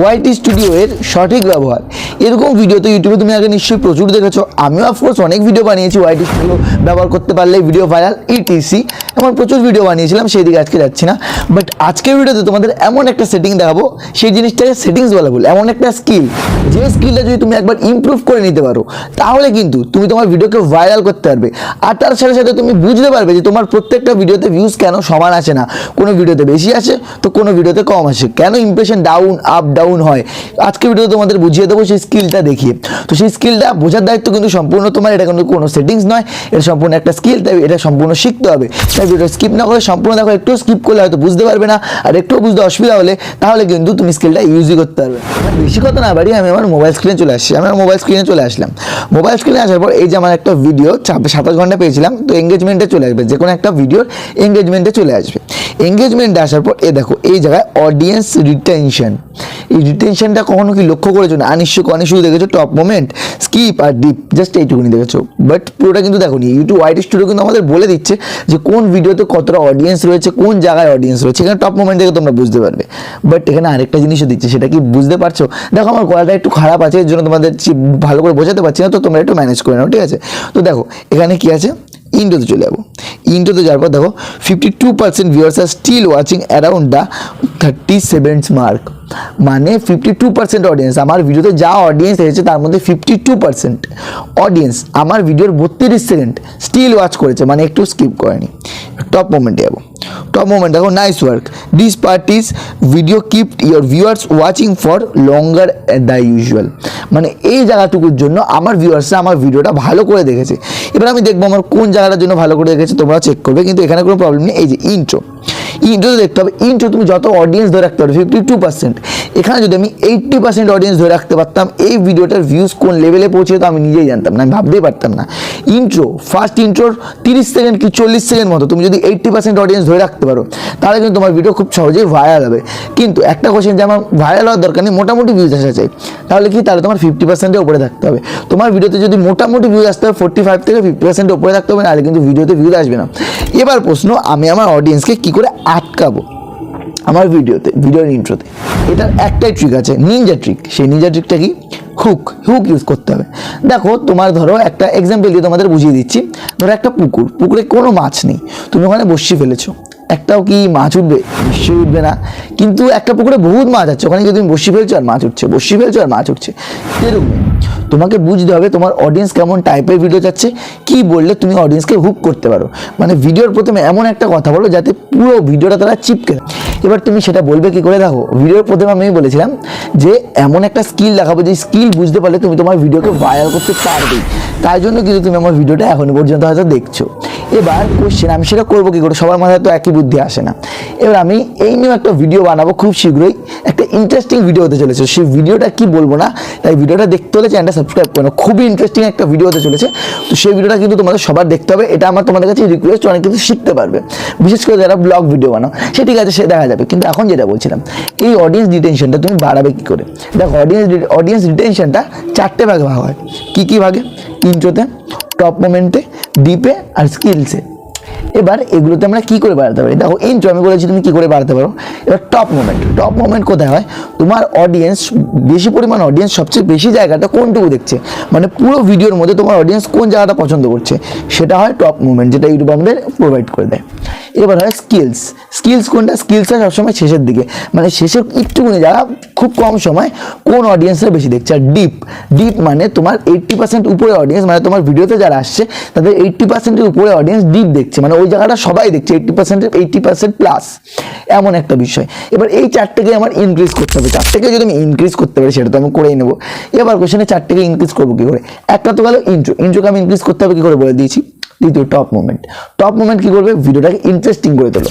YT studio এর সঠিক ব্যবহার। এরকম ভিডিও তো ইউটিউবে তুমি আগে নিশ্চয়ই প্রচুর দেখেছ। আমিও অফকোর্স অনেক ভিডিও বানিয়েছি ওয়াইটি স্টুডিও ব্যবহার করতে পারলে ভিডিও ভাইরাল ইটিসি এমন প্রচুর ভিডিও বানিয়েছিলাম, সেই দিকে আজকে যাচ্ছি না। বাট আজকের ভিডিওতে তোমাদের এমন একটা সেটিং দেখাবো, সেই জিনিসটাকে সেটিংস বলা বলে এমন একটা স্কিল যে স্কিলটা যদি তুমি একবার ইমপ্রুভ করে নিতে পারো, তাহলে কিন্তু তুমি তোমার ভিডিওকে ভাইরাল করতে পারবে। আর তার সাথে সাথে তুমি বুঝতে পারবে যে তোমার প্রত্যেকটা ভিডিওতে ভিউজ কেন সমান আসে না। কোনো ভিডিওতে বেশি আসে, তো কোনো ভিডিওতে কম আসে। কেন ইমপ্রেশন ডাউন আপ ডাউন হয়। আজকে ভিডিও তোমাদের বুঝিয়ে দেবো সেই স্কিলটা দেখিয়ে। তো সেই স্কিলটা বোঝার দায়িত্ব কিন্তু সম্পূর্ণ তোমার, এটা কিন্তু কোনো সেটিংস নয়, এটা সম্পূর্ণ একটা স্কিল তাই এটা সম্পূর্ণ শিখতে হবে। তাই ভিডিও স্কিপ না করে সম্পূর্ণ দেখো একটু স্কিপ করলে হয়তো বুঝতে পারবে না, আর একটু বুঝতে অসুবিধা হলে তাহলে কিন্তু তুমি স্কিলটা ইউজই করতে পারবে। বেশি কথা না বাড়ি আমি আমার মোবাইল স্ক্রিনে চলে আসছি। আমি আমার মোবাইল স্ক্রিনে চলে আসলাম। মোবাইল স্ক্রিনে আসার পর এই যে আমার একটা ভিডিও সাতাশ ঘণ্টা পেয়েছিলাম, তো এঙ্গেজমেন্টে চলে আসবে। যে কোনো একটা ভিডিওর এঙ্গেজমেন্টে চলে আসবে। এঙ্গেজমেন্টে আসার পর, এ দেখো, এই জায়গায় অডিয়েন্স রিটেনশন এই রিটেনশনটা কখনো কি লক্ষ্য করেছ না? আনিশ্চয় অনেক শুধু দেখেছ টপ মোমেন্ট স্কিপ আর ডিপ জাস্ট এইটুকুনি দেখেছ। বাট পুরোটা কিন্তু দেখো নি ইউটিউব ওয়াইটি স্টুডিও কিন্তু আমাদের বলে দিচ্ছে যে কোন ভিডিওতে কতটা অডিয়েন্স রয়েছে, কোন জায়গায় অডিয়েন্স রয়েছে। এখানে টপ মোমেন্ট থেকে তোমরা বুঝতে পারবে। বাট এখানে আরেকটা জিনিসও দিচ্ছে, সেটা কি বুঝতে পারছ? দেখো, আমার গলাটা একটু খারাপ আছে, এর জন্য তোমাদের ভালো করে বোঝাতে পারছি না, তো তোমরা একটু ম্যানেজ করে নাও, ঠিক আছে? তো দেখো, এখানে কি আছে? ইন্ডোতে চলে যাব। ইন্ডোতে যাওয়ার পর দেখো fifty two percent viewers are still watching around the thirty seven mark মানে ফিফটি টু পার্সেন্ট অডিয়েন্স আমার ভিডিওতে যা অডিয়েন্স এসেছে, তার মধ্যে ফিফটি টু পার্সেন্ট অডিয়েন্স আমার ভিডিওর বত্রিশ সেকেন্ড স্টিল ওয়াচ করেছে। মানে একটু স্কিপ করেনি। টপ মোমেন্টে যাব টপ মোমেন্ট দেখো nice work this parties video keep your viewers watching for longer the usual মানে এই জায়গাটুকুর জন্য আমার ভিউয়ার্সরা আমার ভিডিওটা ভালো করে দেখেছে। এবার আমি দেখব আমার কোন জায়গাটার জন্য ভালো করে দেখেছে তোমরা চেক করবে, কিন্তু এখানে কোনো প্রবলেম নেই। এই যে ইন্ট্রো ইন্ট্রোতে দেখতে হবে ইন্ট্রো তুমি যত অডিয়েন্স ধরে রাখতে পারো ফিফটি টু পার্সেন্ট এখানে যদি আমি এইট্টি পার্সেন্ট অডিয়েন্স ধরে রাখতে পারতাম, এই ভিডিওটার ভিউজ কোন লেভেলে পৌঁছে তো আমি নিজেই জানতাম না, আমি ভাবতেই পারতাম না। ইন্ট্রো ফার্স্ট ইন্ট্রোর তিরিশ সেকেন্ড কি চল্লিশ সেকেন্ড মতো তুমি যদি এইট্টি পার্সেন্ট অডিয়েন্স ধরে রাখতে পারো, তাহলে কিন্তু তোমার ভিডিও খুব সহজেই ভাইরাল হবে। কিন্তু একটা কোশ্চেন যে আমার ভাইরাল হওয়ার দরকার নেই, মোটামুটি ভিউজ আসা চাই। তাহলে কি? তাহলে তোমার ফিফটি পার্সেন্টের উপরে থাকতে হবে। তোমার ভিডিওতে যদি মোটামুটি ভিউজ আসতে হবে ফোর্টি ফাইভ থেকে ফিফটি পার্সেন্টের উপরে থাকতে হবে, নাহলে কিন্তু ভিডিওতে ভিউজ আসবে না। এবার প্রশ্ন, আমি আমার অডিয়েন্সকে কী করে আটকাবো আমার ভিডিওতে, ভিডিওর ইন্ট্রোতে এটার একটাই ট্রিক আছে নিনজা ট্রিক সেই নিনজা ট্রিকটা কি? হুক হুক ইউজ করতে হবে। দেখো, তোমার ধরো একটা এক্সাম্পল দিয়ে তোমাদের বুঝিয়ে দিচ্ছি। ধরো একটা পুকুর, পুকুরে কোনো মাছ নেই। তুমি ওখানে বসিয়ে ফেলেছো। একটাও কি মাছ উঠবে? নিশ্চয়ই উঠবে না। কিন্তু একটা পুকুরে বহুত মাছ আছে, ওখানে কি তুমি বসি ফেলছো আর মাছ উঠছে বসি ফেলছো আর মাছ উঠছে। এরকম। তোমাকে বুঝতে হবে তোমার অডিয়েন্স কেমন টাইপের ভিডিও চাচ্ছে কি বললে তুমি অডিয়েন্সকে হুক করতে পারো। মানে ভিডিওর প্রথমে এমন একটা কথা বলো যাতে পুরো ভিডিওটা তারা চিপকে। এবার তুমি সেটা বলবে কি করে দেখো ভিডিওর প্রথমে আমি বলেছিলাম যে এমন একটা স্কিল দেখাবো, যে স্কিল বুঝতে পারলে তুমি তোমার ভিডিওকে ভাইরাল করতে পারবে তাই জন্য কিন্তু তুমি আমার ভিডিওটা এখনও পর্যন্ত হয়তো দেখছ। এবার কোশ্চেন আমি সেটা করব কি করে? সবার মাথায় তো একই বুদ্ধি আসে না। এবার আমি এই নিয়েও একটা ভিডিও বানাবো খুব শীঘ্রই। একটা ইন্টারেস্টিং ভিডিও হতে চলেছে। সেই ভিডিওটা কি বলব না, তাই ভিডিওটা দেখতে হলে চ্যানেলটা সাবস্ক্রাইব করো খুবই ইন্টারেস্টিং একটা ভিডিও হতে চলেছে। তো সেই ভিডিওটা কিন্তু তোমাদের সবার দেখতে হবে। এটা আমার তোমাদের কাছে রিকোয়েস্ট অনেক কিছু শিখতে পারবে। বিশেষ করে যারা ব্লগ ভিডিও বানাও, সে ঠিক আছে, সে দেখা যাবে। কিন্তু এখন যেটা বলছিলাম, এই অডিয়েন্স ডিটেনশনটা তুমি বাড়াবে কি করে? দেখো অডিয়েন্স অডিয়েন্স ডিটেনশনটা চারটে ভাগে ভাগ হয়। কী কী ভাগে? ইন্ট্রোতে টপ মোমেন্টে ডিপে আর স্কিলসে এবার এগুলোতে আমরা কি করে বাড়াতে পারি? দেখো ইন্ট্রো আমি বলেছি তুমি কী করে বাড়াতে পারো? এবার টপ মোমেন্ট টপ মোমেন্ট কোথায় হয়? তোমার অডিয়েন্স বেশি পরিমাণ অডিয়েন্স সবচেয়ে বেশি জায়গাটা কোনটুকু দেখছে? মানে পুরো ভিডিওর মধ্যে তোমার অডিয়েন্স কোন জায়গাটা পছন্দ করছে? সেটা হয় টপ মুভমেন্ট যেটা ইউটিউব আমাদের প্রোভাইড করে দেয়। এবার হয় স্কিলস স্কিলস কোনটা? স্কিলসটা সবসময় শেষের দিকে। মানে শেষের একটুখানি জায়গা খুব কম সময় কোন অডিয়েন্সরা বেশি দেখছে। আর ডিপ ডিপ মানে তোমার এইট্টি পার্সেন্ট উপরে অডিয়েন্স মানে তোমার ভিডিওতে যারা আসছে, তাদের এইট্টি পার্সেন্টের উপরে অডিয়েন্স ডিপ দেখছে। মানে ওই জায়গাটা সবাই দেখছে এইট্টি পার্সেন্টের এইট্টি পার্সেন্ট প্লাস এমন একটা বিষয়। এবার এই চারটেকে আমার ইনক্রিজ করতে হবে। চারটেকে যদি আমি ইনক্রিজ করতে পারি, সেটা তো আমি করেই নেব। এবার কোশ্চেনে চারটেকে ইনক্রিজ করব কী করে? একটা তো গেল ইন্ট্রো ইন্ট্রোকে আমি ইনক্রিজ করতে হবে কী করে বলে দিয়েছি? দ্বিতীয় টপ মুভমেন্ট টপ মুভমেন্ট কী করবে? ভিডিওটাকে ইন্টারেস্টিং করে তোলো।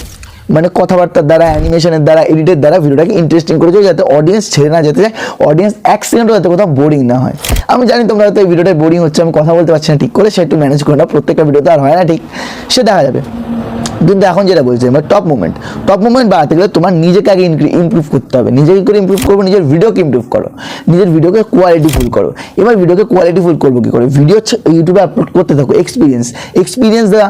মানে কথাবার্তার দ্বারা অ্যানিমেশনের দ্বারা এডিটের দ্বারা ভিডিওটাকে ইন্টারেস্টিং করে যাতে অডিয়েন্স ছেড়ে না যেতে যায় অডিয়েন্স এক সেকেন্ডও যাতে কোথাও বোরিং না হয়। আমি জানি তোমরা হয়তো এই ভিডিওটায় বোরিং হচ্ছে, আমি কথা বলতে পারছি না ঠিক করে, সে একটু ম্যানেজ করে না প্রত্যেকটা ভিডিওতে আর হয় না ঠিক, সে দেখা যাবে। কিন্তু এখন যেটা বলছি, এবার টপ মুভমেন্ট টপ মুভমেন্ট বাড়াতে গেলে তোমার নিজেকে আগে ইমপ্রুভ করতে হবে। নিজেকে করে ইমপ্রুভ করব, নিজের ভিডিওকে ইমপ্রুভ করো। নিজের ভিডিওকে কোয়ালিটি ফুল করো। এবার ভিডিওকে কোয়ালিটি ফুল করব কী করে? ভিডিও ইউটিউবে আপলোড করতে থাকো এক্সপিরিয়েন্স এক্সপিরিয়েন্স দেওয়া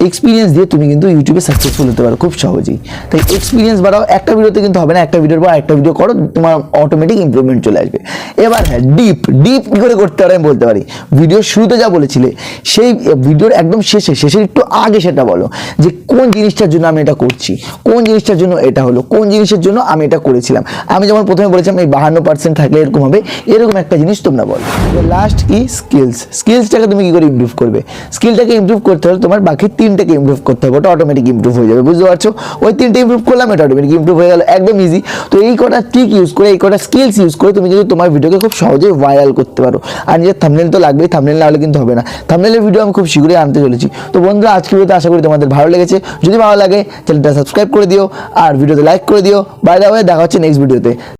এক্সপিরিয়েন্স দিয়ে তুমি কিন্তু ইউটিউবে সাকসেসফুল হতে পারো খুব সহজেই। তাই এক্সপিরিয়েন্স বাড়াও, একটা ভিডিওতে কিন্তু হবে না, একটা ভিডিওর পর একটা ভিডিও করো, তোমার অটোমেটিক ইমপ্রুভমেন্ট চলে আসবে। এবার হ্যাঁ ডিপ ডিপ কী করে করতে পারো আমি বলতে পারি। ভিডিওর শুরুতে যা বলেছিলে, সেই ভিডিওর একদম শেষে, শেষের একটু আগে সেটা বলো যে কোন জিনিসটার জন্য আমি এটা করছি, কোন জিনিসটার জন্য এটা হলো, কোন জিনিসের জন্য আমি এটা করেছিলাম। আমি যেমন প্রথমে বলেছিলাম এই বাহান্ন পার্সেন্ট থাকলে এরকম হবে, এরকম একটা জিনিস তোমরা বলো। লাস্ট কি? স্কিলস স্কিলসটাকে তুমি কি করে ইমপ্রুভ করবে? স্কিলটাকে ইমপ্রুভ করতে হলে তোমার বাকি তিনটাকে ইমপ্রুভ করতে হবে, ওটা অটোমেটিক ইমপ্রুভ হয়ে যাবে, বুঝতে পারছ? ওই তিনটে ইমপ্রুভ করলাম, এটা অটোমেটিক ইমপ্রুভ হয়ে গেল, একদম ইজি তো এই কটা ট্রিক ইউজ করে, এই কটা স্কিলস ইউজ করে তুমি কিন্তু তোমার ভিডিওকে খুব সহজেই ভাইরাল করতে পারো। আর নিজের থামনেল তো লাগবেই থামনেল না হলে কিন্তু হবে না। থামনেলের ভিডিও আমি খুব শীঘ্রই আনতে চলেছি। তো বন্ধুরা আজকে ভিডিওতে আশা করি তোমাদের ভালো লেগেছে। যদি ভালো লাগে চ্যানেলটা সাবস্ক্রাইব করে দিও, আর ভিডিওতে লাইক করে দিও। বাইরে দেখা হচ্ছে নেক্সট ভিডিওতে